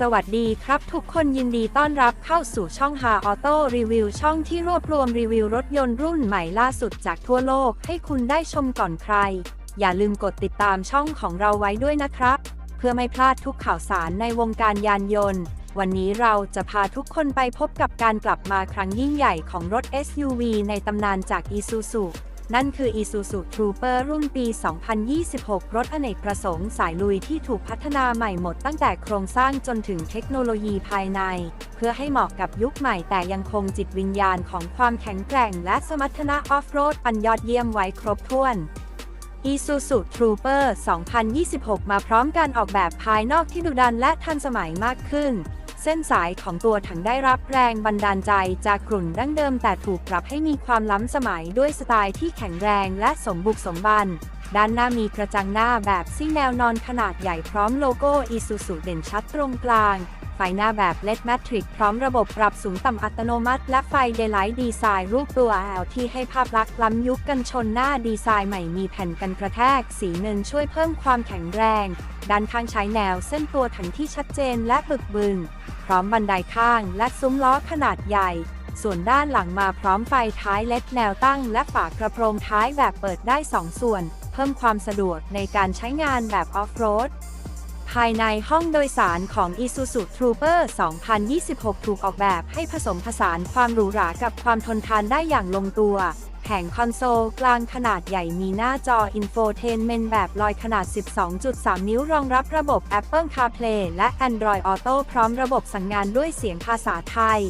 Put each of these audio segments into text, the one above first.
สวัสดีครับ ทุกคนยินดีต้อนรับเข้าสู่ช่องฮาออโต้รีวิวช่องที่รวบรวมรีวิวรถยนต์รุ่นใหม่ล่าสุดจากทั่วโลกให้คุณได้ชมก่อนใคร อย่าลืมกดติดตามช่องของเราไว้ด้วยนะครับ เพื่อไม่พลาดทุกข่าวสารในวงการยานยนต์ วันนี้เราจะพาทุกคนไปพบกับการกลับมาครั้งยิ่งใหญ่ของรถ SUV ในตำนานจาก Isuzu นั่นคือ Isuzu Trooper รุ่นปี 2026 รถอเนกประสงค์สายลุยที่ถูกพัฒนาใหม่หมดตั้งแต่โครงสร้างจนถึงเทคโนโลยีภายใน เพื่อให้เหมาะกับยุคใหม่แต่ยังคงจิตวิญญาณของความแข็งแกร่งและสมรรถนะออฟโรดอันยอดเยี่ยมไว้ครบถ้วน Isuzu Trooper 2026 มาพร้อมการออกแบบภายนอกที่ดุดันและทันสมัยมากขึ้น เส้นสายของตัวถังได้รับแรงบันดาลใจจากกลุ่นดั้งเดิมแต่ถูกปรับให้มีความล้ำสมัยด้วยสไตล์ที่แข็งแรงและสมบุกสมบัน ด้านหน้ามีกระจังหน้าแบบซิ่งแนวนอนขนาดใหญ่พร้อมโลโก้ Isuzu เด่นชัดตรงกลางไฟหน้าแบบ LED Matrix พร้อมระบบปรับสูงต่ำอัตโนมัติ และไฟ Daylight Design รูปตัว L ที่ให้ภาพลักษณ์ล้ำยุคกันชนหน้าดีไซน์ใหม่มีแผ่นกันกระแทก สีเงินช่วยเพิ่มความแข็งแรง ด้านข้างใช้แนวเส้นตัวถังที่ชัดเจนและบึกบึน พร้อมบันไดข้างและซุ้มล้อขนาดใหญ่ ส่วนด้านหลังมาพร้อมไฟท้ายเล็ดแนวตั้ง และฝากระโปรงท้ายแบบเปิดได้ 2 ส่วน เพิ่มความสะดวกในการใช้งานแบบออฟโรดภายในห้องโดยสารของ Isuzu Trooper 2026 ถูกออกแบบให้ผสมผสานความหรูหรากับความทนทานได้อย่างลงตัว แผงคอนโซลกลางขนาดใหญ่มีหน้าจอ Infotainment แบบลอยขนาด 12.3 นิ้วรองรับระบบ Apple CarPlay และ Android Auto พร้อมระบบสั่งงานด้วยเสียงภาษาไทย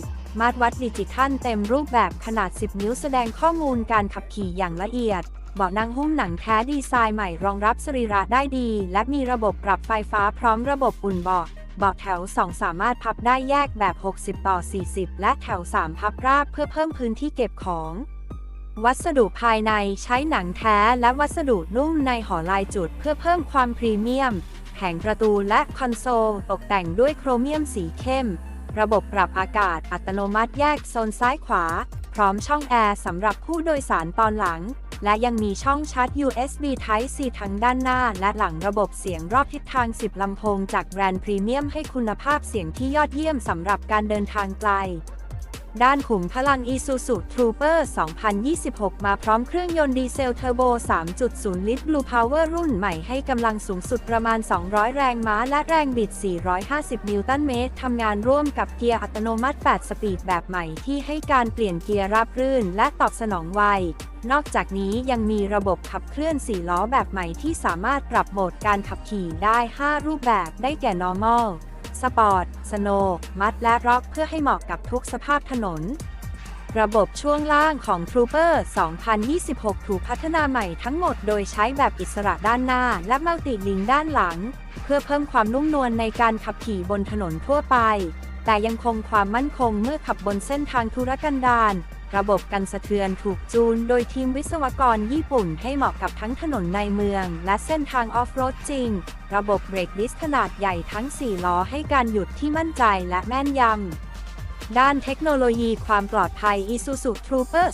มาตรวัดดิจิทัลเต็มรูปแบบขนาด 10 นิ้วแสดงข้อมูลการขับขี่อย่างละเอียดเบาะนั่งหุ้มหนังแท้ดีไซน์ใหม่รองรับสรีระได้ดี และมีระบบปรับไฟฟ้าพร้อมระบบอุ่นเบาะเบาะแถว 2 สามารถพับได้แยกแบบ 60 ต่อ 40 และแถว 3 พับราบเพื่อเพิ่มพื้นที่เก็บของ วัสดุภายในใช้หนังแท้และวัสดุนุ่มในหอลายจุดเพื่อเพิ่มความพรีเมียม แผงประตูและคอนโซลตกแต่งด้วยโครเมียมสีเข้ม ระบบปรับอากาศอัตโนมัติแยกโซนซ้ายขวา พร้อมช่องแอร์สำหรับผู้โดยสารตอนหลัง และยังมีช่องชาร์จ USB Type C ทั้งด้านหน้าและหลังระบบเสียงรอบทิศทาง 10 ลำโพงจากแบรนด์พรีเมียมให้คุณภาพเสียงที่ยอดเยี่ยมสำหรับการเดินทางไกล ด้านขุมพลัง Isuzu Trooper 2026 มาพร้อมเครื่องยนต์ดีเซลเทอร์โบ 3.0 ลิตร Blue Power รุ่นใหม่ให้กำลังสูงสุดประมาณ 200 แรงม้า และแรงบิด 450 นิวตันเมตร ทำงานร่วมกับเกียร์อัตโนมัติ 8 สปีดแบบใหม่ที่ให้การเปลี่ยนเกียร์ราบรื่น และตอบสนองไวนอกจากนี้ยังมีระบบขับเคลื่อน 4 ล้อแบบใหม่ที่สามารถปรับโหมดการขับขี่ได้ 5 รูปแบบได้แก่ normal สปอร์ต สโนว์มัดและร็อกเพื่อให้เหมาะกับทุกสภาพถนน ระบบช่วงล่างของ Trooper 2026 ถูกพัฒนาใหม่ทั้งหมดโดยใช้แบบอิสระด้านหน้าและมัลติลิงด้านหลัง เพื่อเพิ่มความนุ่มนวลในการขับขี่บนถนนทั่วไป แต่ยังคงความมั่นคงเมื่อขับบนเส้นทางธุรกันดาร ระบบกันสะเทือนถูกจูน โดยทีมวิศวกรญี่ปุ่นให้เหมาะกับทั้งถนนในเมือง และเส้นทางออฟโรดจริง ระบบเบรกดิสขนาดใหญ่ทั้ง 4 ล้อให้การหยุดที่มั่นใจและแม่นยำ ด้านเทคโนโลยีความปลอดภัย Isuzu Trooper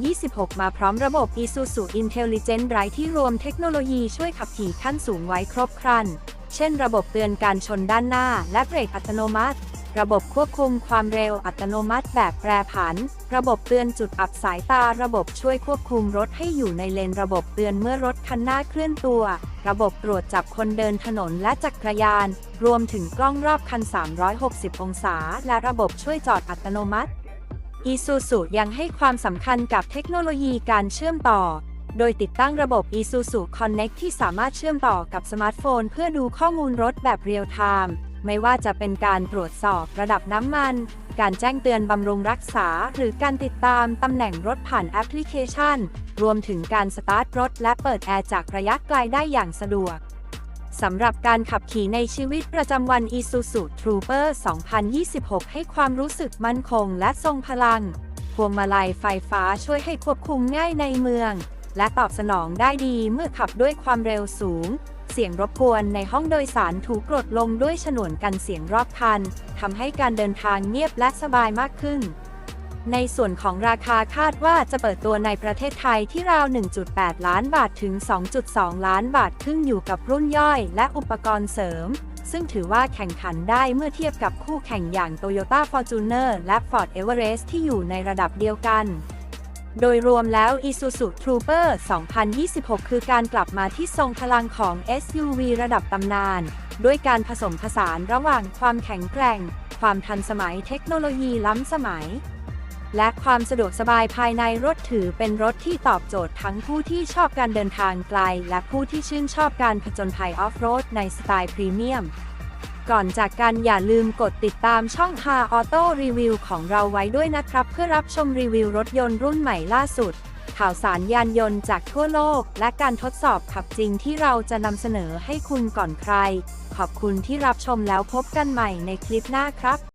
2026 มาพร้อมระบบ Isuzu Intelligent Drive ที่รวมเทคโนโลยีช่วยขับขี่ขั้นสูงไว้ครบครัน เช่น ระบบเตือนการชนด้านหน้า และเบรกอัตโนมัติ ระบบควบคุมความเร็วอัตโนมัติแบบแปรผัน ระบบเตือนจุดอับสายตา ระบบช่วยควบคุมรถให้อยู่ในเลน ระบบเตือนเมื่อรถคันหน้าเคลื่อนตัว ระบบตรวจจับคนเดินถนนและจักรยาน รวมถึงกล้องรอบคัน 360 องศา และระบบช่วยจอดอัตโนมัติ Isuzu ยังให้ความสำคัญกับเทคโนโลยีการเชื่อมต่อ โดยติดตั้งระบบ Isuzu Connect ที่สามารถเชื่อมต่อกับสมาร์ทโฟน เพื่อดูข้อมูลรถแบบเรียลไทม์ ไม่ว่าจะเป็นการตรวจสอบระดับน้ำมัน การแจ้งเตือนบำรุงรักษา หรือการติดตามตำแหน่งรถผ่านแอปพลิเคชัน รวมถึงการสตาร์ทรถและเปิดแอร์จากระยะไกลได้อย่างสะดวกสำหรับการขับขี่ในชีวิตประจำวัน Isuzu Trooper 2026 ให้ความรู้สึกมั่นคงและทรงพลัง พวงมาลัยไฟฟ้าช่วยให้ควบคุมง่ายในเมือง และตอบสนองได้ดีเมื่อขับด้วยความเร็วสูง เสียงรบกวนในห้องโดยสารถูกกดลงด้วยฉนวนกันเสียงรอบคันทำให้การเดินทางเงียบและสบายมากขึ้น ในส่วนของราคาคาดว่าจะเปิดตัวในประเทศไทยที่ราว 1.8 ล้านบาทถึง 2.2 ล้านบาทขึ้นอยู่กับรุ่นย่อยและอุปกรณ์เสริม ซึ่งถือว่าแข่งขันได้เมื่อเทียบกับคู่แข่งอย่าง Toyota Fortuner และ Ford Everest ที่อยู่ในระดับเดียวกัน โดยรวมแล้ว Isuzu Trooper 2026 คือการกลับมาที่ทรงพลังของ SUV ระดับตำนาน ด้วยการผสมผสานระหว่างความแข็งแกร่ง ความทันสมัยเทคโนโลยีล้ำสมัย และความสะดวกสบายภายในรถถือเป็นรถที่ตอบโจทย์ทั้งผู้ที่ชอบการเดินทางไกล และผู้ที่ชื่นชอบการผจญภัยออฟโรดในสไตล์พรีเมียม ก่อนจากกันอย่าลืมกดติดตามช่อง h a Auto Review ของเราไว้ด้วยนะครับ เพื่อรับชมรีวิวรถยนต์รุ่นใหม่ล่าสุด ข่าวสารยานยนต์จากทั่วโลก และการทดสอบขับจริงที่เราจะนำเสนอให้คุณก่อนใคร ขอบคุณที่รับชมแล้วพบกันใหม่ในคลิปหน้าครับ